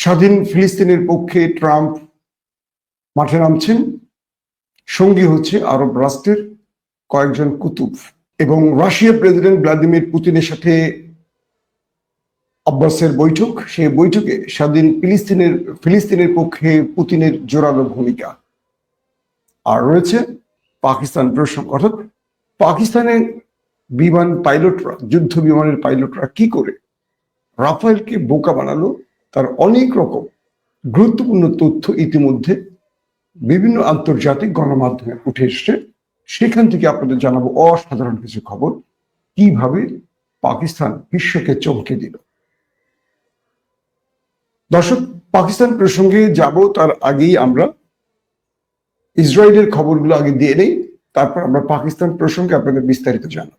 স্বাধীন ফিলিস্তিনের পক্ষে ট্রাম্প মাঠে নামছেন। সঙ্গী হচ্ছে আরব রাষ্ট্রের কয়েকজন কুতুব এবং রাশিয়ার প্রেসিডেন্ট ভ্লাদিমির পুতিনের সাথে আব্বাসের বৈঠক। সেই বৈঠকে স্বাধীন ফিলিস্তিনের ফিলিস্তিনের পক্ষে পুতিনের জোরালো ভূমিকা। আর রয়েছে পাকিস্তান প্রসঙ্গ অর্থাৎ পাকিস্তানের বিমান পাইলটরা, যুদ্ধ বিমানের পাইলটরা কি করে রাফায়েলকে বোকা বানালো তার অনেক রকম গুরুত্বপূর্ণ তথ্য ইতিমধ্যে বিভিন্ন আন্তর্জাতিক গণমাধ্যমে উঠে এসছে। সেখান থেকে আপনাদের জানাব অসাধারণ কিছু খবর। কীভাবে পাকিস্তান বিশ্বকে চমকে দিল। দর্শক, পাকিস্তান প্রসঙ্গে যাব, তার আগেই আমরা ইসরায়েলের খবরগুলো আগে দিয়ে নেই। তারপর আমরা পাকিস্তান প্রসঙ্গে আপনাদের বিস্তারিত জানাব।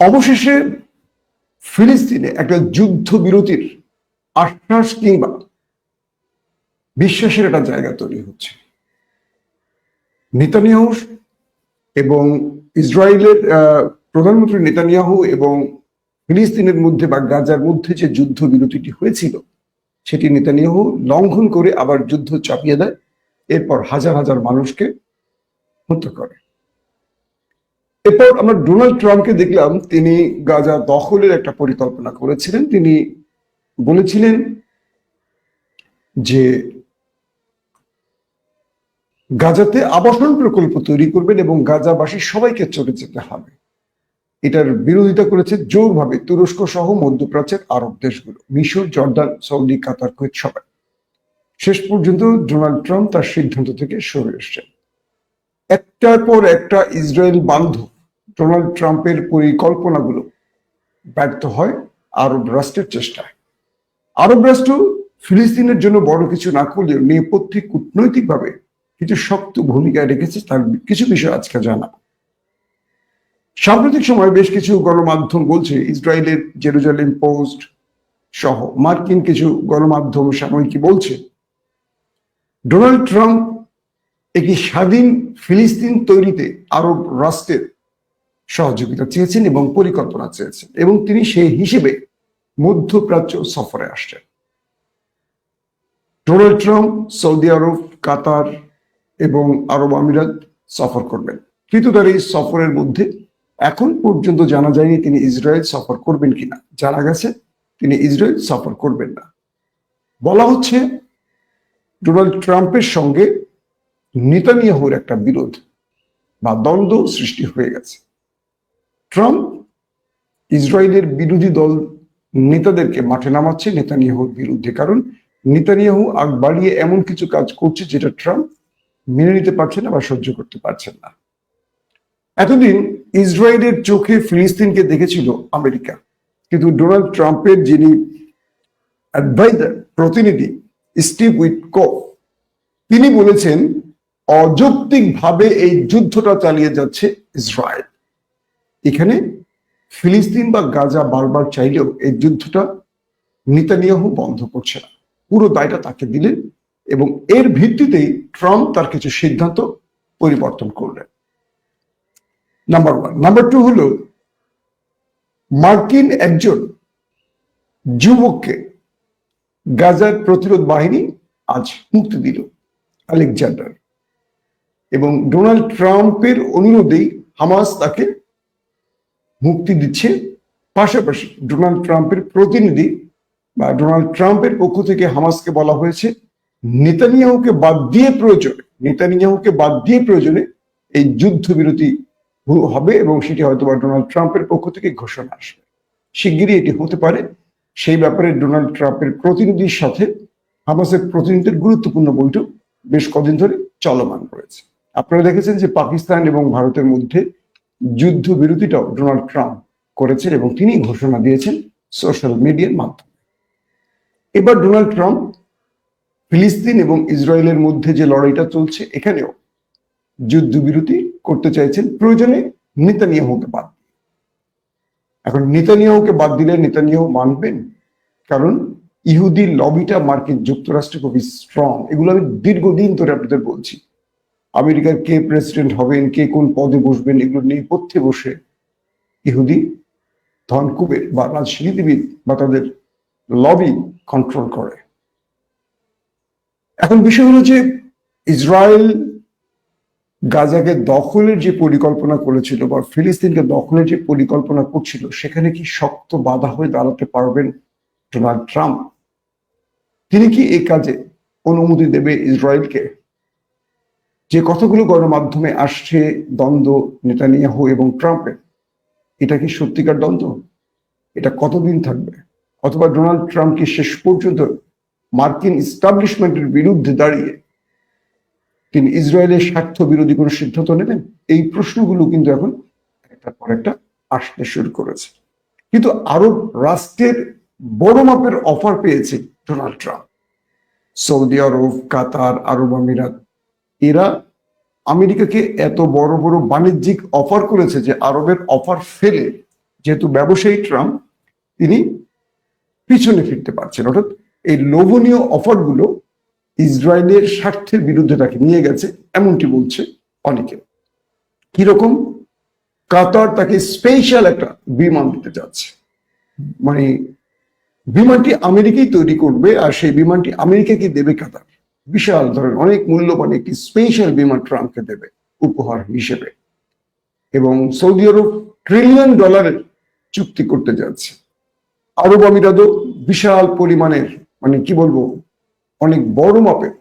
অবশেষে ফিলিস্তিনে একটা যুদ্ধ বিরতির আশ্বাস কিংবা বিশ্বাসের একটা জায়গা তৈরি হচ্ছে। নেতানিয়াহু এবং ইসরায়েলের প্রধানমন্ত্রী নেতানিয়াহু এবং ফিলিস্তিনের মধ্যে বা গাজার মধ্যে যে যুদ্ধ বিরতিটি হয়েছিল, সেটি নেতানিয়াহু লঙ্ঘন করে আবার যুদ্ধ চাপিয়ে দেয়। এরপর হাজার হাজার মানুষকে হত্যা করে। এরপর আমরা ডোনাল্ড ট্রাম্পকে দেখলাম তিনি গাজা দখলের একটা পরিকল্পনা করেছিলেন। তিনি বলেছিলেন যে গাজাতে আবাসন প্রকল্প তৈরি করবেন এবং গাজাবাসী সবাইকে চলে যেতে হবে। এটার বিরোধিতা করেছে জোরভাবে তুরস্ক সহ মধ্যপ্রাচ্যের আরব দেশগুলো, মিশর, জর্দান, সৌদি, কাতার, কুয়েত সবাই। শেষ পর্যন্ত ডোনাল্ড ট্রাম্প তার সিদ্ধান্ত থেকে সরে এসছেন। একটার পর একটা ইসরায়েল বান্ধব ডোনাল্ড ট্রাম্পের পরিকল্পনাগুলো ব্যর্থ হয় আরব রাষ্ট্রের চেষ্টায়। আরব রাষ্ট্র ফিলিস্তিনের জন্য বড় কিছু না করলেও নেপথ্যে কূটনৈতিকভাবে কিছু শক্ত ভূমিকা রেখেছে তার কিছু বিষয় আজকে জানা। সাম্প্রতিক সময় বেশ কিছু গণমাধ্যম বলছে ইসরায়েলের জেরুজালেম পোস্ট সহ মার্কিন কিছু গণমাধ্যম সাময়িকী বলছে, ডোনাল্ড ট্রাম্প একটি স্বাধীন ফিলিস্তিন তৈরিতে আরব রাষ্ট্রের সহযোগিতা চেয়েছেন এবং পরিকল্পনা চেয়েছেন এবং তিনি সেই হিসেবে মধ্যপ্রাচ্য সফরে আসছেন। Donald Trump, Saudi Arab, Qatar এবং আরব আমিরাত সফর করবেন। কিন্তু তার এই সফরের মধ্যে এখন পর্যন্ত জানা যায়নি তিনি ইসরায়েল সফর করবেন কিনা। জানা গেছে তিনি ইসরায়েল সফর করবেন না। বলা হচ্ছে ডোনাল্ড ট্রাম্পের সঙ্গে নেতানিয়াহুর একটা বিরোধ বা দ্বন্দ্ব সৃষ্টি হয়ে গেছে। ট্রাম্প ইসরায়েলের বিরোধী দল নেতাদেরকে মাঠে নামাচ্ছে নেতানিয়াহুর বিরুদ্ধে, কারণ নেতানিয়াহু আগ বাড়িয়ে এমন কিছু কাজ করছে যেটা ট্রাম্প মেনে নিতে পারছেন না বা সহ্য করতে পারছেন না। এতদিন ইসরায়েলের চোখে ফিলিস্তিনকে দেখেছিল আমেরিকা, কিন্তু ডোনাল্ড ট্রাম্পের যিনি অ্যাডভাইজার প্রতিনিধি স্টিভ উইটকো তিনি বলেছেন, অযৌক্তিকভাবে এই যুদ্ধটা চালিয়ে যাচ্ছে ইসরায়েল। এখানে ফিলিস্তিন বা গাজা বারবার চাইলেও এই যুদ্ধটা নেতানিয়াহু বন্ধ করছে না। পুরো দায়টা তাকে দিলেন এবং এর ভিত্তিতেই ট্রাম্প তার কিছু সিদ্ধান্ত পরিবর্তন করলেন। নাম্বার ওয়ান নাম্বার টু হলো, মার্কিন একজন যুবককে গাজার প্রতিরোধ বাহিনী আজ মুক্তি দিল, আলেকজান্ডার। এবং ডোনাল্ড ট্রাম্পের অনুরোধেই হামাস তাকে মুক্তি দিচ্ছে। পাশাপাশি ডোনাল্ড ট্রাম্পের প্রতিনিধি বা ডোনাল্ড ট্রাম্পের পক্ষ থেকে হামাসকে বলা হয়েছে, নেতানিয়াহুকে বাদ দিয়ে প্রয়োজনে, নেতানিয়াহুকে বাদ দিয়ে প্রয়োজনে এই যুদ্ধবিরতি হবে এবং সেটি হয়তো বা ডোনাল্ড ট্রাম্পের পক্ষ থেকে ঘোষণা আসবে। শিগগিরই এটি হতে পারে। সেই ব্যাপারে ডোনাল্ড ট্রাম্পের প্রতিনিধির সাথে হামাসের প্রতিনিধির গুরুত্বপূর্ণ বৈঠক বেশ কদিন ধরে চলমান রয়েছে। আপনারা দেখেছেন যে পাকিস্তান এবং ভারতের মধ্যে যুদ্ধ বিরতিটাও ডোনাল্ড ট্রাম্প করেছেন এবং তিনি ঘোষণা দিয়েছেন সোশ্যাল মিডিয়ার মাধ্যমে। এবার ডোনাল্ড ট্রাম্প ফিলিস্তিন এবং ইসরায়েলের মধ্যে যে লড়াইটা চলছে, এখানেও যুদ্ধবিরতি করতে চাইছেন প্রয়োজনে নেতানিয়াহুকে বাদ। এখন নেতানিয়াহুকে বাদ দিলে নেতানিয়াহু মানবেন? কারণ ইহুদি লবিটা মার্কিন যুক্তরাষ্ট্রে খুবই স্ট্রং এগুলো আমি দীর্ঘদিন ধরে আপনাদের বলছি। আমেরিকার কে প্রেসিডেন্ট হবেন, কে কোন পদে বসবেন, এগুলো নেপথ্যে বসে ইহুদি, ধনকুবের বা রাজনীতিবিদ বা তাদের লবি কন্ট্রোল করে। এখন বিষয় হলো যে ইসরায়েল গাজাকে দখলের যে পরিকল্পনা করেছিল বা ফিলিস্তিনকে দখলের যে পরিকল্পনা করছিল, সেখানে কি শক্ত বাধা হয়ে দাঁড়াতে পারবেন ডোনাল্ড ট্রাম্প? তিনি কি এই কাজে অনুমতি দেবে ইসরায়েলকে? যে কথাগুলো গণমাধ্যমে আসছে, দ্বন্দ্ব, নেতানিয়াহু এবং ট্রাম্পের, এটা কি সত্যিকার দ্বন্দ্ব? এটা কতদিন থাকবে? অথবা ডোনাল্ড ট্রাম্প কি শেষ পর্যন্ত মার্কিন ইস্টাবলিশমেন্টের বিরুদ্ধে দাঁড়িয়ে তিনি ইসরায়েলের স্বার্থ বিরোধী কোনো সিদ্ধান্ত নেবেন? এই প্রশ্নগুলো কিন্তু এখন একটার পর একটা আসতে শুরু করেছে। কিন্তু আরব রাষ্ট্রের বড় মাপের অফার পেয়েছে Donald Trump. Saudi Arab, Qatar, Arab আমিরাত এরা আমেরিকাকে এত বড় বড় বাণিজ্যিক অফার করেছে যে আরবের অফার ফেলে, যেহেতু ব্যবসায়ী ট্রাম্প, তিনি পিছনে ফিরতে পারছেন। অর্থাৎ এই লোভনীয় অফারগুলো ইসরায়েলের স্বার্থের বিরুদ্ধে তাকে নিয়ে গেছে, এমনটি বলছে অনেকে। কীরকম? কাতার তাকে স্পেশাল একটা বিমান দিতে যাচ্ছে। মানে বিমানটি আমেরিকাই তৈরি করবে আর সেই বিমানটি আমেরিকাকে দেবে কাতার। বিশাল ধরেন অনেক মূল্যবান একটি স্পেশাল বিমান ট্রাম্পকে দেবে উপহার হিসেবে। এবং সৌদি আরব ট্রিলিয়ন ডলারের চুক্তি করতে যাচ্ছে। আরব আমিরাতও বিশাল পরিমাণের মানে কি বলব, অনেক বড় মাপের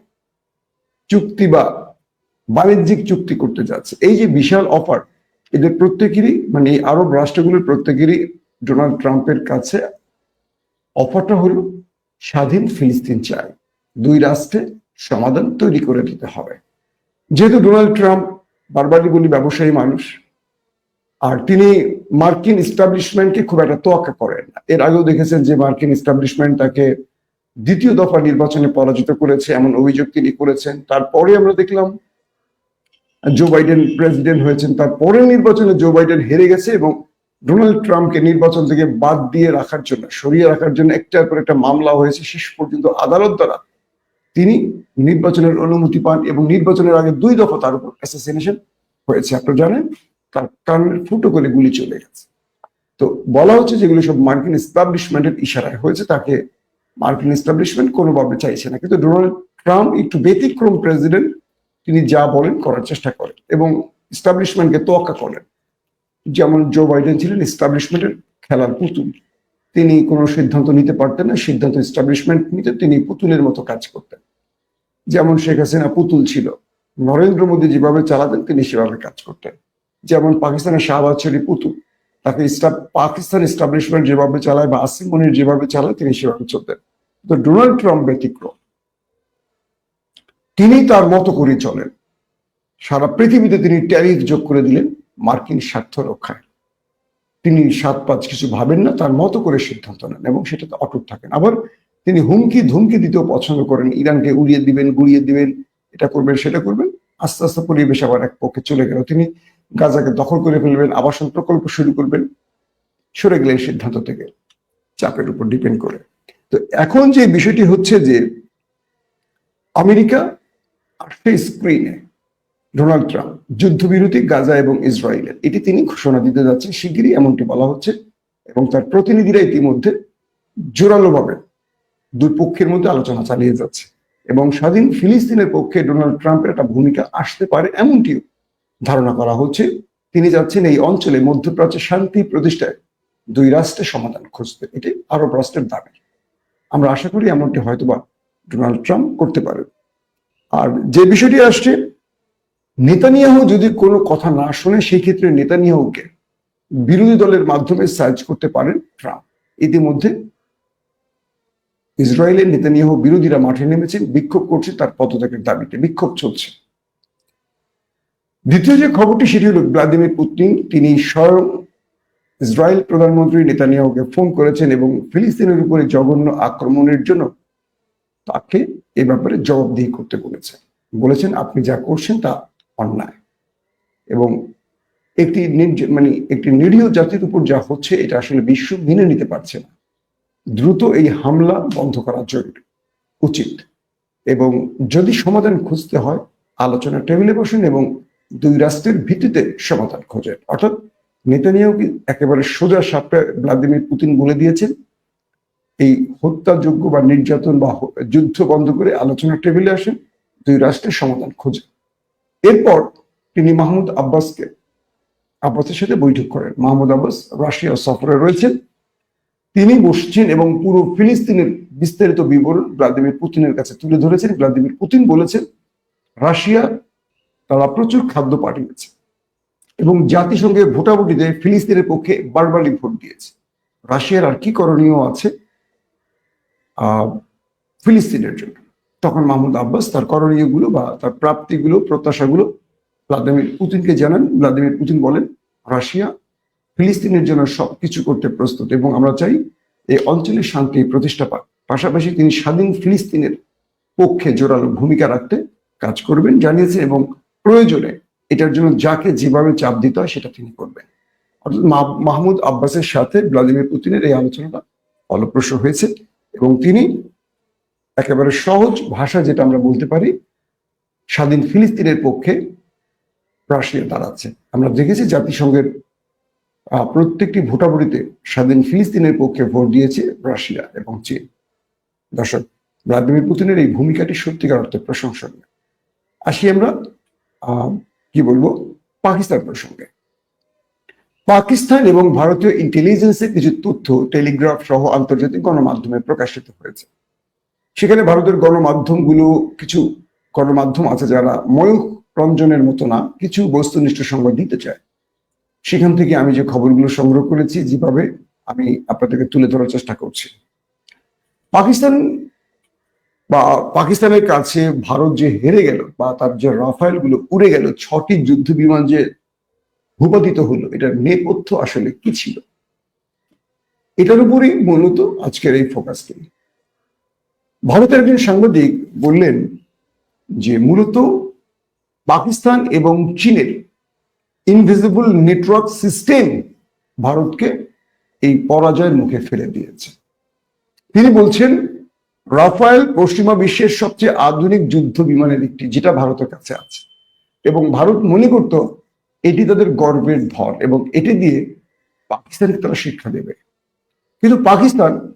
চুক্তি বা বাণিজ্যিক চুক্তি করতে যাচ্ছে। এই যে বিশাল অফার এদের প্রত্যেকেরই মানে এই আরব রাষ্ট্রগুলোর প্রত্যেকেরই ডোনাল্ড ট্রাম্পের কাছে অফারটা হলো স্বাধীন ফিলিস্তিন চায়। দুই রাষ্ট্রে সমাধান তৈরি করে দিতে হবে। যেহেতু ডোনাল্ড ট্রাম্প বারবারই বলি ব্যবসায়ী মানুষ, আর তিনি মার্কিন ইস্টাবলিশমেন্টকে খুব একটা তোয়াক্কা করেন না। এর আগেও দেখেছেন যে মার্কিন ইস্টাবলিশমেন্ট তাকে দ্বিতীয় দফা নির্বাচনে পরাজিত করেছে, এমন অভিযোগ তিনি করেছেন। তারপরে আমরা দেখলাম জো বাইডেন প্রেসিডেন্ট হয়েছেন। তারপরে নির্বাচনে জো বাইডেন হেরে গেছে এবং ডোনাল্ড ট্রাম্পকে নির্বাচন থেকে বাদ দিয়ে রাখার জন্য, সরিয়ে রাখার জন্য একটার পর একটা মামলা হয়েছে। শেষ পর্যন্ত আদালত দ্বারা তিনি নির্বাচনের অনুমতি পান এবং নির্বাচনের আগে দুই দফা তার উপর অ্যাসাসিনেশন হয়েছে। আপনারা জানেন, তার কানের ফুটো করে গুলি চলে গেছে। তো বলা হচ্ছে যেগুলো সব মার্কিন এস্টাবলিশমেন্টের ইশারায় হয়েছে। তাকে মার্কিন এস্টাবলিশমেন্ট কোনোভাবে চাইছে না। কিন্তু ডোনাল্ড ট্রাম্প একটু ব্যতিক্রম প্রেসিডেন্ট, তিনি যা বলেন করার চেষ্টা করেন এবং এস্টাবলিশমেন্টকে তোয়াক্কা করেন। যেমন জো বাইডেন ছিলেন এস্টাবলিশমেন্টের খেলার পুতুল। তিনি কোনো সিদ্ধান্ত নিতে পারতেন না, সিদ্ধান্ত এস্টাবলিশমেন্ট নিতে তিনি পুতুলের মতো কাজ করতেন। যেমন শেখ হাসিনা পুতুল ছিল। নরেন্দ্র মোদী যেভাবে চালাতেন, তিনি সেভাবে কাজ করতেন। যেমন পাকিস্তানের শাহবাজ শরীফ পুতুল, তাকে পাকিস্তান এস্টাবলিশমেন্ট যেভাবে চালায় বা আসিম মনির যেভাবে চালায়, তিনি সেভাবে চলতেন। তো ডোনাল্ড ট্রাম্প ব্যতিক্রম। তিনি তার মতো করে চলেন। সারা পৃথিবীতে তিনি ট্যারিফ যোগ করে দিলেন, মার্কিন স্বার্থ রক্ষায়। তিনি সাত পাঁচ কিছু ভাবেন না, তার মতো করে সিদ্ধান্ত নেন এবং সেটাতে অটুট থাকেন। আবার তিনি হুমকি, ধুমকি দিতেও পছন্দ করেন। ইরানকে উড়িয়ে দিবেন, গুড়িয়ে দিবেন, এটা করবেন, সেটা করবেন। আস্তে আস্তে পরিবেশ আবার এক পক্ষে চলে গেল। তিনি গাজাকে দখল করে ফেলবেন, আবাসন প্রকল্প শুরু করবেন, সরে গেলেন সিদ্ধান্ত থেকে চাপের উপর ডিপেন্ড করে। তো এখন যে বিষয়টি হচ্ছে যে আমেরিকা আসছে স্ক্রিনে ডোনাল্ড ট্রাম্প যুদ্ধবিরতি গাজা এবং ইসরায়েলের। এটি তিনি ঘোষণা দিতে যাচ্ছেন শিগগিরই, এমনটি বলা হচ্ছে, এবং তার প্রতিনিধিরা ইতিমধ্যে জোরালোভাবে দুই পক্ষের মধ্যে আলোচনা চালিয়ে যাচ্ছে। এবং স্বাধীন ফিলিস্তিনের পক্ষে ডোনাল্ড ট্রাম্পের একটা ভূমিকা আসতে পারে, এমনটিও ধারণা করা হচ্ছে। তিনি যাচ্ছেন এই অঞ্চলে মধ্যপ্রাচ্যে শান্তি প্রতিষ্ঠায় দুই রাষ্ট্রের সমাধান খুঁজতে। এটি আরব রাষ্ট্রের দাবি। আমরা আশা করি এমনটি হয়তোবা ডোনাল্ড ট্রাম্প করতে পারেন। আর যে বিষয়টি আসছে নেতানিয়াহু যদি কোনো কথা না শোনে সেই ক্ষেত্রে নেতানিয়াহুকে বিরোধী দলের মাধ্যমে সার্চ করতে পারেন ট্রাম্প। ইতিমধ্যে ইসরায়েলের নেতানিয়াহু বিরোধীরা মাঠে নেমেছেন বিক্ষোভ করছে, তার পদত্যাগের দাবিতে বিক্ষোভ চলছে। দ্বিতীয় যে খবরটি, সেটি হল ভ্লাদিমির পুতিন। তিনি স্বয়ং ইসরায়েল প্রধানমন্ত্রী নেতানিয়াহুকে ফোন করেছেন এবং ফিলিস্তিনের উপরে জঘন্য আক্রমণের জন্য তাকে এ ব্যাপারে জবাবদিহি করতে বলেছেন। বলেছেন, আপনি যা করছেন তা অন্যায়। এবং একটি মানে একটি নিরীহ জাতির উপর যা হচ্ছে, এটা আসলে বিশ্ব মেনে নিতে পারছে না। দ্রুত এই হামলা বন্ধ করা জরুরি, উচিত। এবং যদি সমাধান খুঁজতে হয়, আলোচনা টেবিলে বসেন এবং দুই রাষ্ট্রের ভিত্তিতে সমাধান খোঁজেন। অর্থাৎ নেতানিয়াহুকে একেবারে সোজা সাপটা ভ্লাদিমির পুতিন বলে দিয়েছেন? এই হত্যাযোগ্য বা নির্যাতন বা যুদ্ধ বন্ধ করে আলোচনা টেবিলে আসেন, দুই রাষ্ট্রের সমাধান খোঁজে এরপর তিনি মাহমুদ আব্বাসকে আব্বাসের সাথে বৈঠক করেন। মাহমুদ আব্বাস রাশিয়া সফরে রয়েছেন। তিনি বসছেন এবং পুরো ফিলিস্তিনের বিস্তারিত বিবরণ ভ্লাদিমির পুতিনের কাছে তুলে ধরেছেন। ভ্লাদিমির পুতিন বলেছেন রাশিয়া তারা প্রচুর খাদ্য পাঠিয়েছে এবং জাতিসংঘের ভোটাভুটিতে ফিলিস্তিনের পক্ষে বারবারই ভোট দিয়েছে। রাশিয়ার আর কি করণীয় আছে আহ, ফিলিস্তিনের জন্য। তখন মাহমুদ আব্বাস তার করণীয়গুলো বা তার প্রাপ্তিগুলো, প্রত্যাশাগুলো ভ্লাদিমির পুতিনকে জানান। ভ্লাদিমির পুতিন বলেন, রাশিয়া ফিলিস্তিনের জন্য সব কিছু করতে প্রস্তুত এবং আমরা চাই এই অঞ্চলের শান্তি প্রতিষ্ঠা পাক। পাশাপাশি তিনি স্বাধীন ফিলিস্তিনের পক্ষে জোরালো ভূমিকা রাখতে কাজ করবেন, জানিয়েছেন এবং প্রয়োজনে এটার জন্য যাকে যেভাবে চাপ দিতে হয় সেটা তিনি করবেন। অর্থাৎ মাহমুদ আব্বাসের সাথে ভ্লাদিমির পুতিনের এই আলোচনাটা ফলপ্রসূ হয়েছে এবং তিনি একেবারে সহজ ভাষা যেটা আমরা বলতে পারি, স্বাধীন ফিলিস্তিনের পক্ষে রাশিয়া দাঁড়াচ্ছে। আমরা দেখেছি জাতিসংঘের প্রত্যেকটি ভোটাভুটিতে স্বাধীন ফিলিস্তিনের পক্ষে ভোট দিয়েছে রাশিয়া এবং চীন। দর্শক, ভ্লাদিমির পুতিনের এই ভূমিকাটি সত্যিকার অর্থে প্রশংসনীয়। আসি আমরা কি বলব, পাকিস্তান প্রসঙ্গে। পাকিস্তান এবং ভারতীয় ইন্টেলিজেন্সের কিছু তথ্য টেলিগ্রাফ সহ আন্তর্জাতিক গণমাধ্যমে প্রকাশিত হয়েছে। সেখানে ভারতের গণমাধ্যমগুলো কিছু গণমাধ্যম আছে যারা ময়ূখ রঞ্জনের মতো না, কিছু বস্তুনিষ্ঠ সংবাদ দিতে চায়। সেখান থেকে আমি যে খবরগুলো সংগ্রহ করেছি, যেভাবে আমি আপনাদেরকে তুলে ধরার চেষ্টা করছি। পাকিস্তান বা পাকিস্তানের কাছে ভারত যে হেরে গেল বা তার যে রাফায়েলগুলো উড়ে গেল, ছটি যুদ্ধ বিমান যে ভূপাতিত হলো, এটার নেপথ্য আসলে কি ছিল? এটার উপরই মূলত আজকের এই ফোকাস ভারতের একজন সাংবাদিক বললেন যে মূলত পাকিস্তান এবং চীনের ইনভিজিবল নেটওয়ার্ক সিস্টেম ভারতকে এই পরাজয়ের মুখে ফেলে দিয়েছে। তিনি বলছেন, রাফায়েল পশ্চিমা বিশ্বের সবচেয়ে আধুনিক যুদ্ধ বিমানের একটি, যেটা ভারতের কাছে আছে। এবং ভারত মনে করত এটি তাদের গর্বের ধর এবং এটি দিয়ে পাকিস্তানকে তারা শিক্ষা দেবে। কিন্তু পাকিস্তান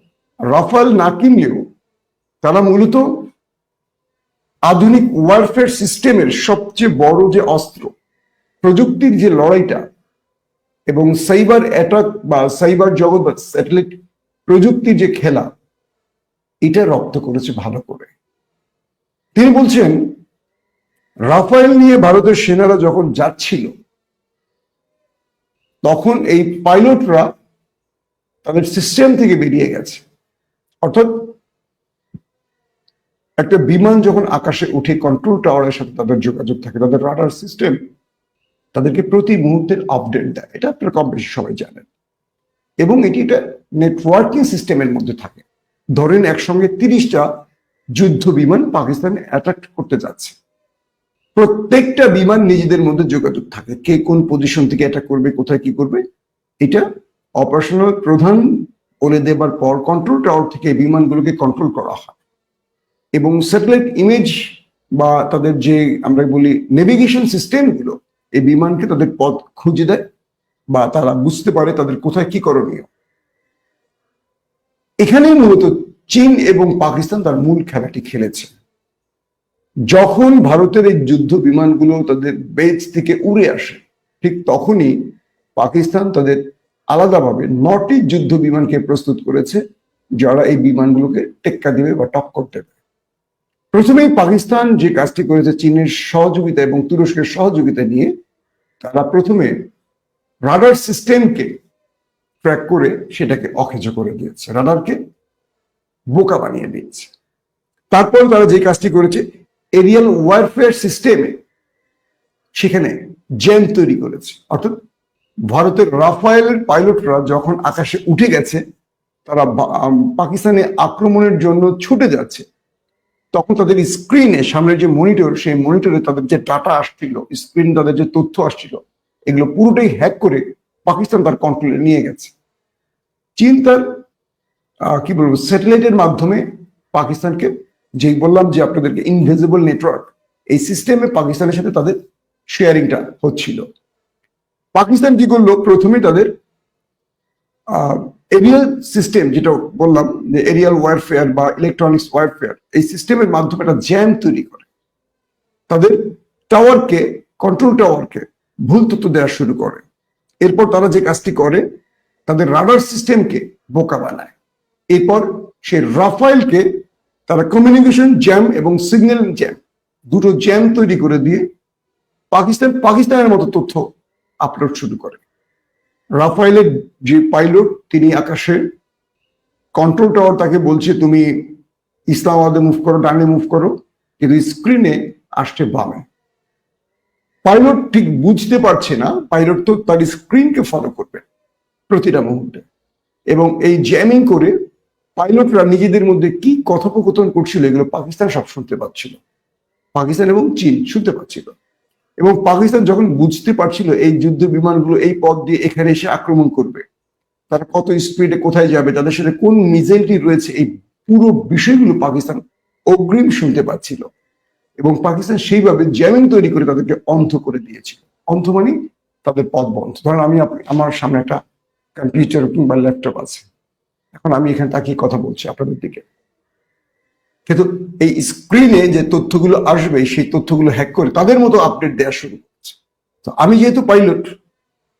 রাফাল না কিনলেও তারা মূলত আধুনিক ওয়ারফেয়ার সিস্টেমের সবচেয়ে বড় যে অস্ত্র, প্রযুক্তির যে লড়াইটা এবং সাইবার অ্যাটাক বা সাইবার জগৎ বা স্যাটেলাইট প্রযুক্তির যে খেলা, এটা রপ্ত করেছে ভালো করে। তিনি বলছেন, রাফায়েল নিয়ে ভারতের সেনারা যখন যাচ্ছিল, তখন এই পাইলটরা তাদের সিস্টেম থেকে বেরিয়ে গেছে। অর্থাৎ একটা বিমান যখন আকাশে উঠে কন্ট্রোল টাওয়ারের সাথে তাদের যোগাযোগ থাকে, তাদের রাডার সিস্টেম তাদেরকে প্রতি মুহূর্তের আপডেট দেয়। এটা আপনারা কম বেশি সবাই জানেন। এবং এটি একটা নেটওয়ার্কিং সিস্টেমের মধ্যে থাকে। ধরেন একসঙ্গে তিরিশটা যুদ্ধ বিমান পাকিস্তানে অ্যাটাক করতে যাচ্ছে। প্রত্যেকটা বিমান নিজেদের মধ্যে যোগাযোগ থাকে। কে কোন পজিশন থেকে অ্যাটাক করবে, কোথায় কি করবে, এটা অপারেশনাল প্রধান বলে দেবার পর কন্ট্রোল টাওয়ার থেকে বিমানগুলোকে কন্ট্রোল করা হয়। এবং স্যাটেলাইট ইমেজ বা তাদের যে আমরা বলি নেভিগেশন সিস্টেমগুলো এই বিমানকে তাদের পথ খুঁজে দেয় বা তারা বুঝতে পারে তাদের কোথায় কি করণীয়। এখানেই মূলত চীন এবং পাকিস্তান তার মূল খেলাটি খেলেছে। যখন ভারতের এই যুদ্ধ বিমানগুলো তাদের বেজ থেকে উড়ে আসে, ঠিক তখনই পাকিস্তান তাদের আলাদাভাবে নটি যুদ্ধ বিমানকে প্রস্তুত করেছে, যারা এই বিমানগুলোকে টেক্কা দেবে বা টক্কর দেবে। প্রথমেই পাকিস্তান যে কাজটি করেছে চীনের সহযোগিতা এবং তুরস্কের সহযোগিতা নিয়ে, তারা প্রথমে রাডার সিস্টেমকে ট্র্যাক করে সেটাকে অকেজ করে দিয়েছে, রাডারকে বোকা বানিয়ে দিয়েছে। তারপর তারা যে কাজটি করেছে, এরিয়াল ওয়ারফেয়ার সিস্টেমে সেখানে জেম তৈরি করেছে। অর্থাৎ ভারতের রাফায়েলের পাইলটরা যখন আকাশে উঠে গেছে, তারা পাকিস্তানে আক্রমণের জন্য ছুটে যাচ্ছে তখন তাদের স্ক্রিনে সামনের যে মনিটর, সেই মনিটরে তাদের যে ডাটা আসছিল, স্ক্রিন তাদের যে তথ্য আসছিল, এগুলো পুরোটাই হ্যাক করে পাকিস্তান তার কন্ট্রোলে নিয়ে গেছে। চীন তার কি বলব স্যাটেলাইটের মাধ্যমে পাকিস্তানকে যেই বললাম যে আপনাদেরকে ইনভিজিবল নেটওয়ার্ক এই সিস্টেমে পাকিস্তানের সাথে তাদের শেয়ারিংটা হচ্ছিল। পাকিস্তান কি করল? প্রথমে তাদের এরিয়াল সিস্টেম যেটা বললাম, যে এরিয়াল ওয়ারফেয়ার বা ইলেকট্রনিক্স ওয়ারফেয়ার এই সিস্টেমের মাধ্যমে একটা জ্যাম তৈরি করে। তাদের টাওয়ারকে কন্ট্রোল টাওয়ারকে ভুল তথ্য দেওয়া শুরু করে। এরপর তারা যে কাজটি করে, তাদের রাডার সিস্টেমকে বোকা বানায়। এরপর সেই রাফাইলকে তারা কমিউনিকেশন জ্যাম এবং সিগন্যাল জ্যাম দুটো জ্যাম তৈরি করে দিয়ে পাকিস্তান, পাকিস্তানের মতো তথ্য আপলোড শুরু করে। রাফাইলের যে পাইলট, তিনি আকাশে কন্ট্রোল টাওয়ার তাকে বলছে, তুমি ইসলামাবাদে মুভ করো, ডানে মুভ করো। কিন্তু স্ক্রিনে আসছে বামে। পাইলট ঠিক বুঝতে পারছে না, পাইলট তো তার স্ক্রিনকে ফলো করবে প্রতিটা মুহূর্তে। এবং এই জ্যামিং করে পাইলটরা নিজেদের মধ্যে কি কথোপকথন করছিল, এগুলো পাকিস্তান সব শুনতে পাচ্ছিল। পাকিস্তান এবং চীন শুনতে পাচ্ছিল। এবং পাকিস্তান যখন বুঝতে পারছিল এই যুদ্ধ বিমানগুলো এই পথ দিয়ে এখানে এসে আক্রমণ করবে, তারা কত স্পিডে কোথায় যাবে, তাদের সাথে কোন মিসাইলটি রয়েছে, এই পুরো বিষয়গুলো পাকিস্তান অগ্রিম শুনতে পাচ্ছিল। এবং পাকিস্তান সেইভাবে জ্যামিং তৈরি করে তাদেরকে অন্ধ করে দিয়েছিল। অন্ধ মানে তাদের পথ বন্ধ। ধরেন আমি আমার সামনে একটা কম্পিউটার কিংবা ল্যাপটপ আছে। এখন আমি এখানে তাকিয়ে কথা বলছি আপনাদের দিকে। কিন্তু এই স্ক্রিনে যে তথ্যগুলো আসবে, সেই তথ্যগুলো হ্যাক করে তাদের মতো আপডেট দেওয়া শুরু করছে। তো আমি যেহেতু পাইলট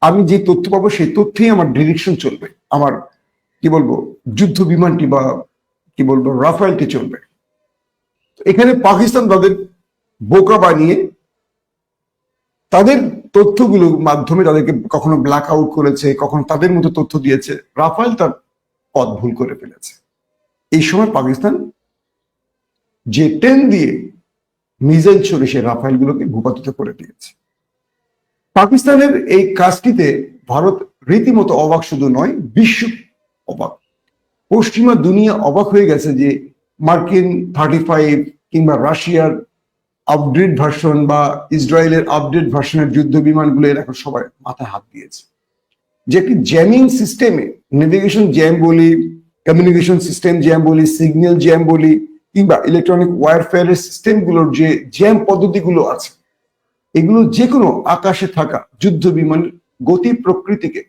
আমি যে তথ্য পাবো সেই তথ্যেই আমার ডিরেকশন চলবে। আমার, কি বলব, যুদ্ধ বিমানটি বা, কি বলব, রাফায়েলটি চলবে। এখানে পাকিস্তান তাদের বোকা বানিয়ে তাদের তথ্যগুলোর মাধ্যমে তাদেরকে কখনো ব্ল্যাক আউট করেছে, কখনো তাদের মতো তথ্য দিয়েছে। রাফায়েল তার পথ ভুল করে ফেলেছে। এই সময় পাকিস্তান যে টেন দিয়ে মিজাইল ছড়ে সে রাফাইলগুলোকে ভূপাতিত করে দিয়েছে। পাকিস্তানের এই কাজটিতে ভারত রীতিমতো অবাক শুধু নয়, বিশ্ব অবাক। পশ্চিমা দুনিয়া অবাক হয়ে গেছে যে মার্কিন থার্টি ফাইভ কিংবা রাশিয়ার আপডেট ভার্সন বা ইসরায়েলের আপডেট ভার্সনের যুদ্ধ বিমানগুলো এর এখন সবাই মাথায় হাত দিয়েছে। যে একটি জ্যামিং সিস্টেমে নেভিগেশন জ্যাম বলি কমিউনিকেশন সিস্টেম জ্যাম বলি সিগন্যাল জ্যাম বলি কিংবা ইলেকট্রনিক ওয়ারফেয়ারের সিস্টেমগুলোর যে জ্যাম পদ্ধতিগুলো আছে, এগুলো যে কোনো আকাশে থাকা যুদ্ধ বিমানের গতি প্রকৃতিকে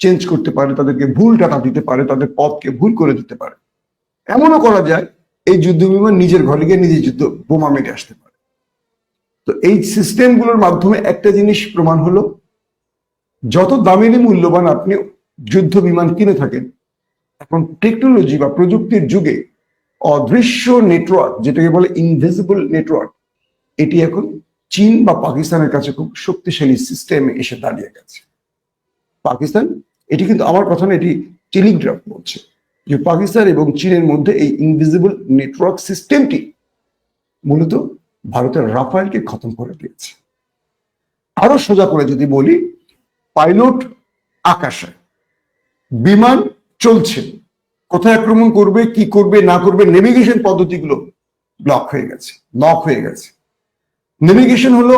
চেঞ্জ করতে পারে, তাদেরকে ভুল ডাটা দিতে পারে, তাদের পথকে ভুল করে দিতে পারে। এমনও করা যায়, এই যুদ্ধ বিমান নিজের ঘরে গিয়ে নিজের যুদ্ধ বোমা মেরে আসতে পারে। তো এই সিস্টেমগুলোর মাধ্যমে একটা জিনিস প্রমাণ হলো, যত দামেরই মূল্যবান আপনি যুদ্ধ বিমান কিনে থাকেন, এখন টেকনোলজি বা প্রযুক্তির যুগে অদৃশ্য নেটওয়ার্ক যেটাকে বলে ইনভিজিবল নেটওয়ার্ক এটি এখন চীন বা পাকিস্তানের কাছে খুব শক্তিশালী সিস্টেমে এসে দাঁড়িয়ে গেছে। পাকিস্তান, এটি কিন্তু আমার কথা এটি টেলিগ্রাফ বলছে যে পাকিস্তান এবং চীনের মধ্যে এই ইনভিজিবল নেটওয়ার্ক সিস্টেমটি মূলত ভারতের রাফায়েলকে খতম করে দিয়েছে। আরও সোজা করে যদি বলি পাইলট আকাশে বিমান চলছে। কোথায় আক্রমণ করবে, কি করবে, না করবে নেভিগেশন পদ্ধতিগুলো ব্লক হয়ে গেছে নক হয়ে গেছে। নেভিগেশন হলো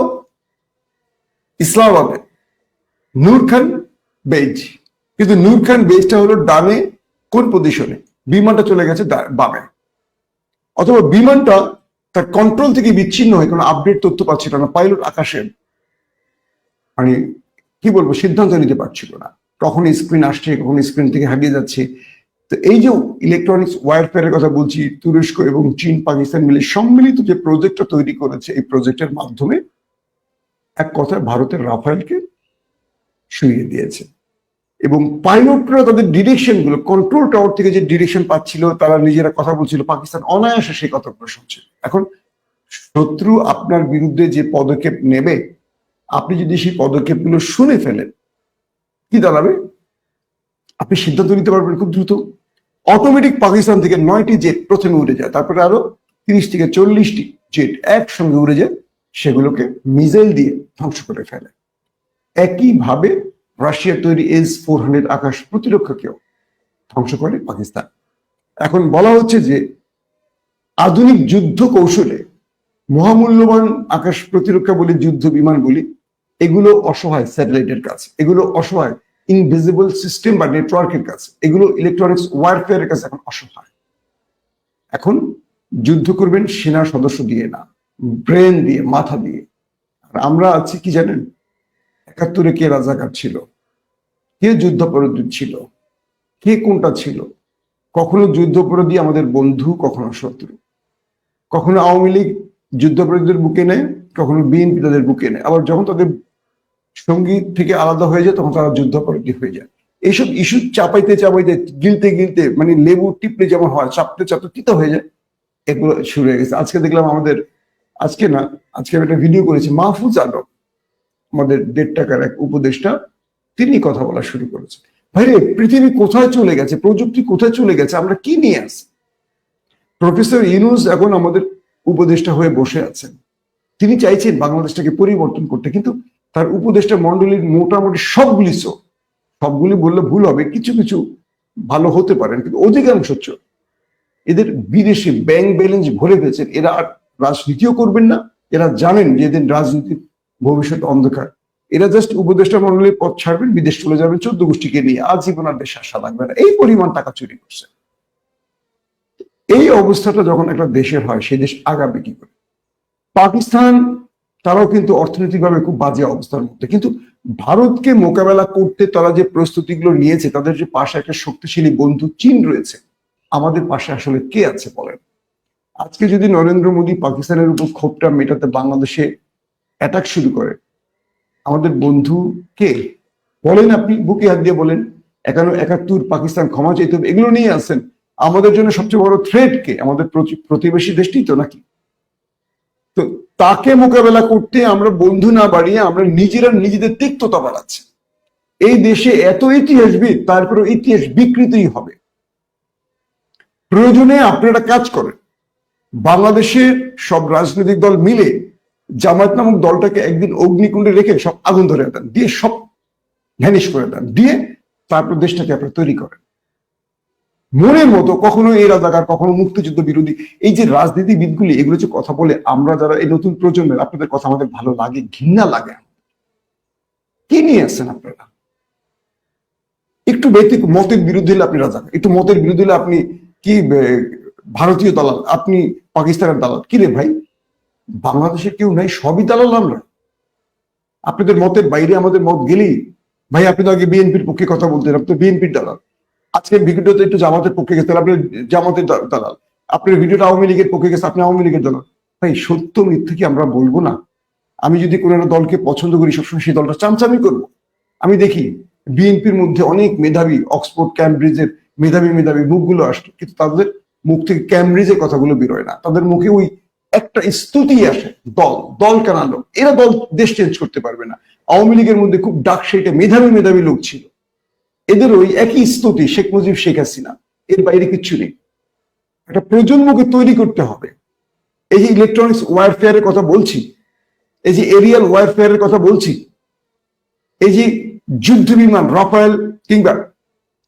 ইসলামাবাদে নূর খান বেজ কিন্তু নূর খান বেজটা হলো ডানে, কোন পজিশনে বিমানটা চলে গেছে বামে। অথবা বিমানটা তার কন্ট্রোল থেকে বিচ্ছিন্ন হয়ে, কোনো আপডেট তথ্য পাচ্ছিল না পাইলট আকাশে মানে কি বলব, সিদ্ধান্ত নিতে পারছিল না। কখন স্ক্রিন আসছে, কখন স্ক্রিন থেকে হারিয়ে যাচ্ছে। তো এই যে ইলেকট্রনিক্স ওয়ারফেয়ারের কথা বলছি, তুরস্ক এবং চীন, পাকিস্তান মিলে সম্মিলিত যে প্রজেক্টটা তৈরি করেছে এই প্রজেক্টের মাধ্যমে, এক কথায় ভারতের রাফায়েলকে শুইয়ে দিয়েছে। এবং পাইলটরা তাদের ডিরেকশনগুলো কন্ট্রোল টাওয়ার থেকে যে ডিরেকশন পাচ্ছিল, তারা নিজেরা কথা বলছিল, পাকিস্তান অনায়াসে সেই কথাগুলো শুনছে এখন, শত্রু আপনার বিরুদ্ধে যে পদক্ষেপ নেবে, আপনি যদি সেই পদক্ষেপগুলো শুনে ফেলেন, কি দাঁড়াবে? আপনি সিদ্ধান্ত নিতে পারবেন খুব দ্রুত। অটোমেটিক পাকিস্তান থেকে নয়টি জেট প্রথমে উড়ে যায়, তারপরে আরও তিরিশ থেকে চল্লিশটি জেট একসঙ্গে উড়ে যায়, সেগুলোকে মিসাইল দিয়ে ধ্বংস করে ফেলে। একইভাবে রাশিয়ার তৈরি এস ফোর হান্ড্রেড আকাশ প্রতিরক্ষাকেও ধ্বংস করে পাকিস্তান। এখন বলা হচ্ছে যে আধুনিক যুদ্ধ কৌশলে মহামূল্যবান আকাশ প্রতিরক্ষা বলি যুদ্ধ বিমান বলি, এগুলো অসহায় স্যাটেলাইটের কাছে এগুলো অসহায় ইনভিজিবল সিস্টেম বা নেটওয়ার্কের কাছে। এগুলো ইলেকট্রনিক্স ওয়ারফেয়ারের কাছে এখন অসহায়। এখন যুদ্ধ করবেন সেনা সদস্য দিয়ে না ব্রেন দিয়ে, মাথা দিয়ে। আর আমরা আছি কি জানেন? একাত্তরে কে রাজাকার ছিল? কে যুদ্ধাপরাধী ছিল? কে কোনটা ছিল? কখনো যুদ্ধাপরাধী আমাদের বন্ধু, কখনো শত্রু। কখনো আওয়ামী লীগ যুদ্ধাপরাধীদের বুকে নেয়, কখনো বিএনপি তাদের বুকে নেয়। আবার যখন তাদের সংগীত থেকে আলাদা হয়ে যায়, তখন তারা যুদ্ধাপরাধী হয়ে যায়। এইসব ইস্যু চাপাইতে চাপাইতে, গিলতে গিলতে মানে লেবু টিপলে যেমন হয়, চাপতে চাপতে তিতা হয়ে যায়। এগুলো শুরু হয়ে গেছে। আজকে দেখলাম আমাদের, আজকে না, আজকে আমি একটা ভিডিও করেছি, মাহফুজ আলম আমাদের দেড় টাকার এক উপদেষ্টা, তিনি কথা বলা শুরু করেছেন ভাইরে, পৃথিবী কোথায় চলে গেছে? প্রযুক্তি কোথায় চলে গেছে? আমরা কি নিয়ে আসি প্রফেসর ইউনুস এখন আমাদের উপদেষ্টা হয়ে বসে আছেন। তিনি চাইছেন বাংলাদেশটাকে পরিবর্তন করতে, কিন্তু তার উপদেষ্টা মন্ডলীর মোটামুটি সবগুলি চোর সবগুলি বললে ভুল হবে, কিছু কিছু ভালো হতে পারেন কিন্তু অধিকাংশ চোর এদের বিদেশে ব্যাংক ব্যালেন্স ভরে ফেলছেন, এরা আর রাজনীতিও করবেন না, এরা জানেন যে এদের রাজনীতির ভবিষ্যৎ অন্ধকার। এরা জাস্ট উপদেষ্টা মন্ডলীর পথ ছাড়বেন, বিদেশ চলে যাবেন, চোদ্দ গোষ্ঠীকে নিয়ে, আজীবন আর দেশে আসা লাগবে না। এই পরিমাণ টাকা চুরি করছে। এই অবস্থাটা যখন একটা দেশের হয় সেই দেশ আগাবে কি করে? পাকিস্তান তারাও কিন্তু অর্থনৈতিকভাবে খুব বাজে অবস্থার মধ্যে। কিন্তু ভারতকে মোকাবেলা করতে তারা যে প্রস্তুতিগুলো নিয়েছে, তাদের যে পাশে একটা শক্তিশালী বন্ধু চীন রয়েছে, আমাদের পাশে আসলে কে আছে বলেন? আজকে যদি নরেন্দ্র মোদী পাকিস্তানের উপর ক্ষোভটা মেটাতে বাংলাদেশে অ্যাটাক শুরু করে, আমাদের বন্ধু কে? বলেন আপনি, বুকে হাত দিয়ে বলেন। একান্ন, একাত্তর, পাকিস্তান ক্ষমা চাইতে হবে, এগুলো নিয়ে আসেন। আমাদের জন্য সবচেয়ে বড় থ্রেট কে? আমাদের প্রতি- প্রতিবেশী দেশটি তো নাকি? তো তাকে মোকাবেলা করতে আমরা বন্ধু না বাড়িয়ে আমরা নিজেরা নিজেদের তিক্ততা বাড়াচ্ছি। এই দেশে এত ইতিহাসবিদ তারপরে ইতিহাস বিকৃতই হবে। প্রয়োজনে আপনারা কাজ করেন। বাংলাদেশের সব রাজনৈতিক দল মিলে জামায়াত নামক দলটাকে একদিন অগ্নিকুণ্ডে রেখে সব আগুন ধরে দেন, দিয়ে সব ভ্যানিশ করে দেন, দিয়ে তারপর দেশটাকে আপনারা তৈরি করেন। মনের মতো কখনো এই রাজাকার কখনো মুক্তিযুদ্ধ বিরোধী। এই যে রাজনীতিবিদগুলি, এগুলো যে কথা বলে আমরা যারা এই নতুন প্রজন্মের, আপনাদের কথা আমাদের ভালো লাগে, ঘৃণা লাগে। কি নিয়ে আসছেন আপনারা? একটু ব্যক্তিক মতের বিরুদ্ধে হলে আপনি রাজা একটু মতের বিরুদ্ধে হলে আপনি কি ভারতীয় দালাল, আপনি পাকিস্তানের দালাল? কি রে ভাই? বাংলাদেশে কেউ নাই, সবই দালাল আমরা। আপনাদের মতের বাইরে আমাদের মত গেলেই, ভাই, আপনি তো আগে বিএনপির পক্ষে কথা বলতেন, আপনি তো বিএনপির দালাল। আজকের ভিডিওতে একটু জামাতের পক্ষে গেছেন আপনি জামাতের দালাল। আপনার ভিডিওটা আওয়ামী লীগের পক্ষে গেছে, আপনি আওয়ামী লীগের দালাল। ভাই, সত্য মিথ্যে কি আমরা বলব না? আমি যদি কোনো একটা দলকে পছন্দ করি, সবসময় সেই দলটা চামচামি করব। আমি দেখি বিএনপির মধ্যে অনেক মেধাবী, অক্সফোর্ড, ক্যামব্রিজের মেধাবী মেধাবী মুখগুলো আসতো কিন্তু তাদের মুখ থেকে ক্যামব্রিজের কথাগুলো বেরোয় না। তাদের মুখে ওই একটা স্তুতি আসে, দল দল কেনালো এরা দল দেশ চেঞ্জ করতে পারবে না। আওয়ামী লীগের মধ্যে খুব ডাক সেইটা মেধাবী মেধাবী লোক ছিল। এদের ওই একই স্তুতি শেখ মুজিব, শেখ হাসিনা। এর বাইরে কিচ্ছু নেই। একটা প্রজন্মকে তৈরি করতে হবে। এই যে ইলেকট্রনিক্স ওয়ারফেয়ারের কথা বলছি, এই যে এরিয়াল ওয়ারফেয়ারের কথা বলছি, এই যে যুদ্ধ বিমান রাফায়েল কিংবা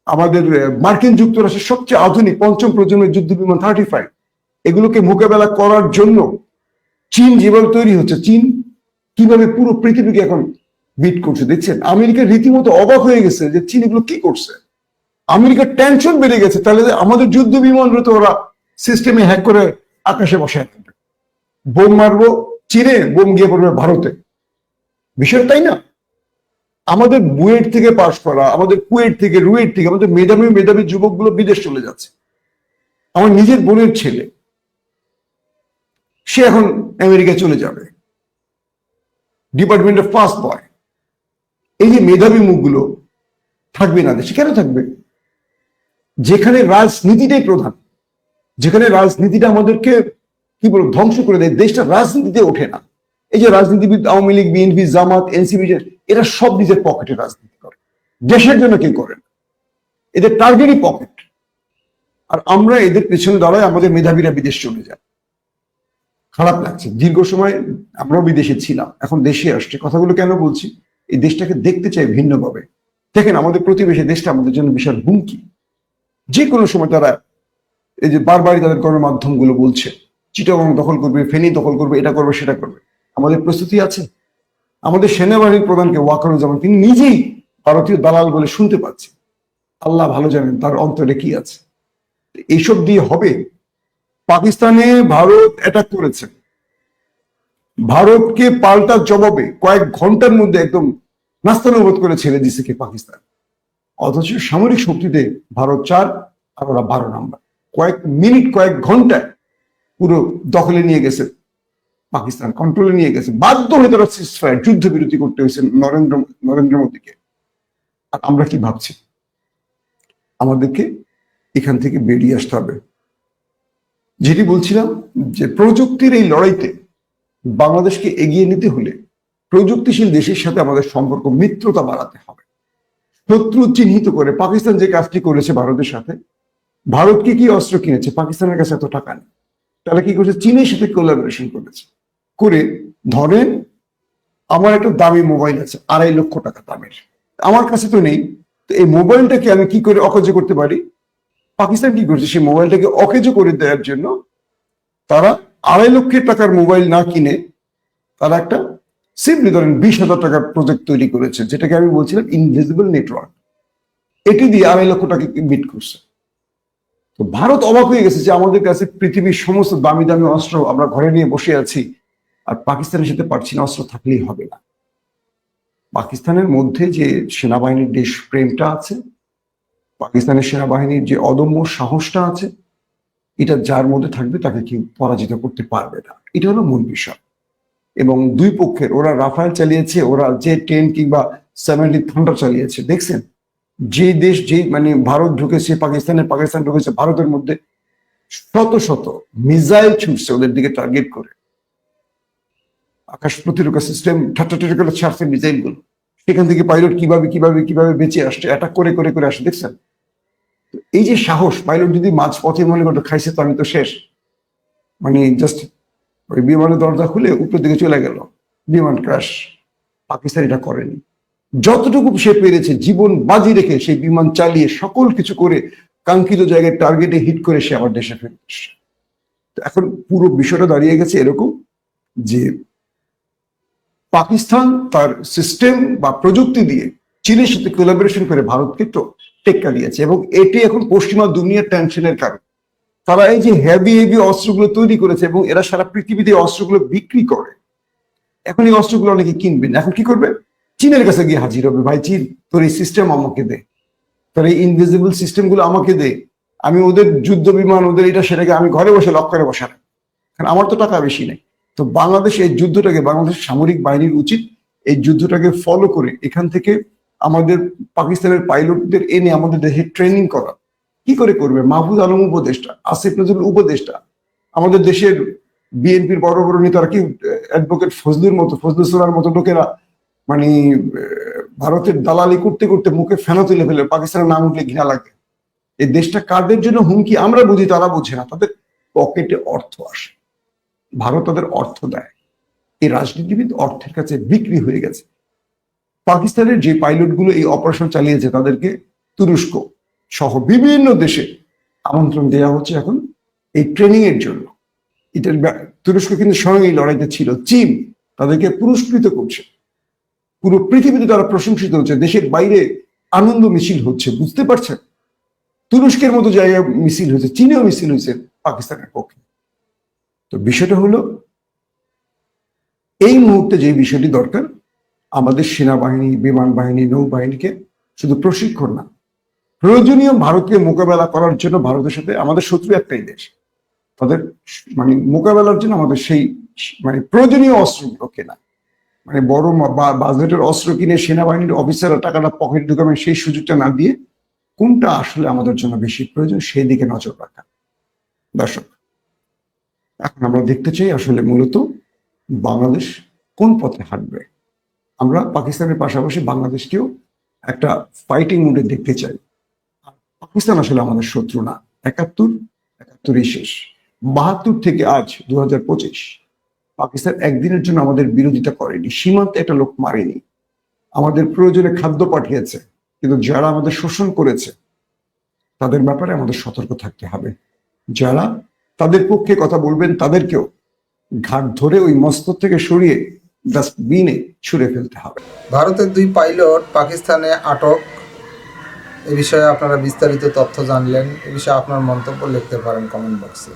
আমাদের মার্কিন যুক্তরাষ্ট্রের সবচেয়ে আধুনিক পঞ্চম প্রজন্মের যুদ্ধ বিমান থার্টি ফাইভ এগুলোকে মোকাবেলা করার জন্য চীন যেভাবে তৈরি হচ্ছে, চীন কীভাবে পুরো পৃথিবীকে এখন বিট করছে, দেখছেন? আমেরিকা রীতিমতো অবাক হয়ে গেছে যে চীন এগুলো কি করছে? আমেরিকার টেনশন বেড়ে গেছে, তাহলে আমাদের যুদ্ধ বিমান তো ওরা সিস্টেমে হ্যাক করে আকাশে থাকবে বোম মারবো চীনে, বোম গিয়ে পড়বে ভারতে। বিষয় তাই না? আমাদের বুয়েট থেকে পাশ করা, আমাদের কুয়েট থেকে, রুয়েট থেকে, আমাদের মেধাবী মেধাবী যুবকগুলো বিদেশ চলে যাচ্ছে। আমার নিজের বোনের ছেলে, সে এখন আমেরিকায় চলে যাবে। ডিপার্টমেন্টের ফার্স্ট বয় এই যে মেধাবী মুখগুলো থাকবে না, দেশে কেন থাকবে? যেখানে রাজনীতিটাই প্রধান, যেখানে রাজনীতিটা আমাদেরকে, কি বলব, ধ্বংস করে দেয়, দেশটা রাজনীতিতে ওঠে না। এই যে রাজনীতিবিদ, Awami League, BNP, Jamaat, NCP এরা সব নিজের পকেটে রাজনীতি করে। দেশের জন্য কেউ করে না। এদের টার্গেটই পকেট আর আমরা এদের পেছনে দাঁড়ায় আমাদের মেধাবীরা বিদেশ চলে যায়। খারাপ লাগছে। দীর্ঘ সময় আমরাও বিদেশে ছিলাম, এখন দেশে আসছে। কথাগুলো কেন বলছি? এই দেশটাকে দেখতে চাই ভিন্নভাবে। দেখেন, আমাদের প্রতিবেশী দেশটা আমাদের জন্য বিশাল হুমকি। যে কোনো সময় তারা এই যে বারবারই তাদের গণমাধ্যমগুলো বলছে, চিটাগং দখল করবে, ফেনী দখল করবে, এটা করবে, সেটা করবে। আমাদের প্রস্তুতি আছে। আমাদের সেনাবাহিনীর প্রধানকে ওয়াকারুজ্জামান, তিনি নিজেই ভারতীয় দালাল বলে শুনতে পাচ্ছি। আল্লাহ ভালো জানেন তার অন্তরে কি আছে। এইসব দিয়ে হবে। পাকিস্তানে ভারত অ্যাটাক করেছে। ভারতকে পাল্টা জবাবে কয়েক ঘণ্টার মধ্যে একদম নাস্তানুবোধ করে ছেড়ে দিছে কি পাকিস্তান। অথচ সামরিক শক্তিতে ভারত চার, আর ওরা বারো নাম্বার। কয়েক মিনিট, কয়েক ঘন্টায় পুরো দখলে নিয়ে গেছে, পাকিস্তান কন্ট্রোলে নিয়ে গেছে। বাধ্য হয়ে তারা সিসফায়ার যুদ্ধ বিরতি করতে হয়েছে নরেন্দ্র নরেন্দ্র মোদীকে। আর আমরা কি ভাবছি? আমাদেরকে এখান থেকে বেরিয়ে আসতে হবে। যেটি বলছিলাম যে প্রযুক্তির এই লড়াইতে বাংলাদেশকে এগিয়ে নিতে হলে প্রযুক্তিশীল দেশের সাথে আমাদের সম্পর্ক, মিত্রতা বাড়াতে হবে। শত্রু চিহ্নিত করে পাকিস্তান যে কাজটি করেছে ভারতের সাথে, ভারতকে কি অস্ত্র কিনেছে? পাকিস্তানের কাছে এত টাকা নেই। তারা কি করেছে? চীনের সাথে কোলাবোরেশন করেছে। করে ধরেন, আমার একটা দামি মোবাইল আছে, আড়াই লক্ষ টাকা দামের। আমার কাছে তো নেই। তো এই মোবাইলটাকে আমি কি করে অকেজ করতে পারি? পাকিস্তান কি করছে? সেই মোবাইলটাকে অকেজ করে দেওয়ার জন্য তারা আড়াই লক্ষের টাকার মোবাইল না কিনে তারা একটা সিম্পলি ধরেন বিশ হাজার টাকার প্রজেক্ট তৈরি করেছে, যেটাকে আমি বলছিলাম ইনভিজিবল নেটওয়ার্ক এটি দিয়ে আড়াই লক্ষ টাকা বিট করছে। তো ভারত অবাক হয়ে গেছে যে আমাদের কাছে পৃথিবীর সমস্ত দামি দামি অস্ত্র আমরা ঘরে নিয়ে বসে আছি, আর পাকিস্তানের সাথে পারছি না, অস্ত্র থাকলেই হবে না। পাকিস্তানের মধ্যে যে সেনাবাহিনীর দেশ প্রেমটা আছে, পাকিস্তানের সেনাবাহিনীর যে অদম্য সাহসটা আছে, এটা যার মধ্যে থাকবে তাকে কেউ পরাজিত করতে পারবে না। এটা হলো মূল বিষয়। এবং দুই পক্ষের, ওরা রাফায়েল চালিয়েছে, ওরা যে টেন কিংবা সেভেন্টি থান্ডার চালিয়েছে, দেখছেন? যে দেশ, যে মানে ভারত ঢুকেছে, পাকিস্তানের পাকিস্তান ঢুকেছে, ভারতের মধ্যে শত শত মিসাইল ছুটছে ওদের দিকে টার্গেট করে। আকাশ প্রতিরক্ষা সিস্টেম ঠাট্টা করে ছাড়ছে সেখান থেকে পাইলট কীভাবে কীভাবে কীভাবে বেঁচে আসছে অ্যাটাক করে করে করে আসে দেখছেন? এই যে সাহস পাইলট যদি মাঝ পথে মনে করতো খাইছে, তো আমি তো শেষ। মানে জাস্ট ওই বিমানের দরজা খুলে উপরের দিকে চলে গেল। বিমান ক্রাশ পাকিস্তান এটা করেনি। যতটুকু সে পেরেছে, জীবন বাজি রেখে সেই বিমান চালিয়ে সকল কিছু করে কাঙ্ক্ষিত জায়গায় টার্গেটে হিট করে সে আবার দেশে এসছে। এখন পুরো বিষয়টা দাঁড়িয়ে গেছে এরকম যে পাকিস্তান তার সিস্টেম বা প্রযুক্তি দিয়ে চীনের সাথে কোলাবোরেশন করে ভারতকে টেক্কা দিয়েছে এবং এটি এখন পশ্চিমা দুনিয়ার টেনশনের কারণ। তারা এই যে হেভি হেভি অস্ত্রগুলো তৈরি করেছে এবং এরা সারা পৃথিবীতে অস্ত্রগুলো বিক্রি করে। এখন এই অস্ত্রগুলো অনেকে কিনবেন এখন কি করবে চীনের কাছে গিয়ে হাজির হবে। ভাই, চীন, তোর এই সিস্টেম আমাকে দে। তোর এই ইনভিজিবল সিস্টেমগুলো আমাকে দে। আমি ওদের যুদ্ধ বিমান, ওদের এটা, সেটাকে আমি ঘরে বসে লক করে বসার কারণ আমার তো টাকা বেশি নেই। তো বাংলাদেশ এই যুদ্ধটাকে, বাংলাদেশ সামরিক বাহিনীর উচিত এই যুদ্ধটাকে ফলো করে এখান থেকে আমাদের পাকিস্তানের পাইলটদের এনে আমাদের দেশে ট্রেনিং করা। কি করে করবে? মাহফুজ আলম উপদেষ্টা, আসিফ নজরুল উপদেষ্টা, আমাদের দেশের বিএনপির বড় বড় নেতারা কি অ্যাডভোকেট ফজলুর মতো ফজলুল সোলার মতো লোকেরা মানে ভারতের দালালি করতে করতে মুখে ফেনা তুলে ফেলে, পাকিস্তানের নাম উঠলে ঘৃণা লাগে? এই দেশটা কাদের জন্য হুমকি আমরা বুঝি, তারা বুঝে না, তাদের পকেটে অর্থ আসে। ভারত তাদের অর্থ দেয়। এই রাজনীতিবিদ অর্থের কাছে বিক্রি হয়ে গেছে। পাকিস্তানের যে পাইলটগুলো এই অপারেশন চালিয়েছে, তাদেরকে তুরস্ক সহ বিভিন্ন দেশে আমন্ত্রণ দেওয়া হচ্ছে এখন এই ট্রেনিং এর জন্য। এটার তুরস্ক কিন্তু স্বয়ং এই লড়াইতে ছিল। চীন তাদেরকে পুরস্কৃত করছে। পুরো পৃথিবীতে তারা প্রশংসিত হচ্ছে। দেশের বাইরে আনন্দ মিছিল হচ্ছে, বুঝতে পারছেন? তুরস্কের মতো জায়গায় মিছিল হয়েছে চীনেও মিছিল হয়েছে পাকিস্তানের পক্ষে। তো বিষয়টা হলো, এই মুহূর্তে যে বিষয়টি দরকার, আমাদের সেনাবাহিনী বিমান বাহিনী নৌবাহিনীকে শুধু প্রশিক্ষণ না প্রয়োজনীয় ভারতকে মোকাবেলা করার জন্য ভারতের সাথে আমাদের শত্রু একটাই দেশ। তাদের মানে মোকাবেলার জন্য আমাদের সেই মানে প্রয়োজনীয় অস্ত্রগুলো কেনা। মানে বড় বাজেটের অস্ত্র কিনে সেনাবাহিনীর অফিসাররা টাকাটা পকেট ঢুকাবেন সেই সুযোগটা না দিয়ে কোনটা আসলে আমাদের জন্য বেশি প্রয়োজন সেই দিকে নজর রাখা। দর্শক, এখন আমরা দেখতে চাই আসলে মূলত বাংলাদেশ কোন পথে হাঁটবে। আমরা পাকিস্তানের পাশাপাশি বাংলাদেশকেও একটা ফাইটিং মুডে দেখতে চাই। পাকিস্তান আসলে আমাদের শত্রু না। একাত্তর, একাত্তরই শেষ। বাহাত্তর থেকে আজ দু হাজার পঁচিশ, পাকিস্তান একদিনের জন্য আমাদের বিরোধিতা করেনি, সীমান্তে একটা লোক মারেনি। আমাদের প্রয়োজনে খাদ্য পাঠিয়েছে, কিন্তু যারা আমাদের শোষণ করেছে, তাদের ব্যাপারে আমাদের সতর্ক থাকতে হবে। যারা তাদের পক্ষে কথা বলবেন, তাদেরকেও ঘাট ধরে ওই মস্তক থেকে সরিয়ে ডাস্টবিনে ছুঁড়ে ফেলতে হবে। ভারতের দুই পাইলট পাকিস্তানে আটক এ বিষয়ে আপনারা বিস্তারিত তথ্য জানলেন এ বিষয়ে আপনার মন্তব্য লিখতে পারেন কমেন্ট বক্সে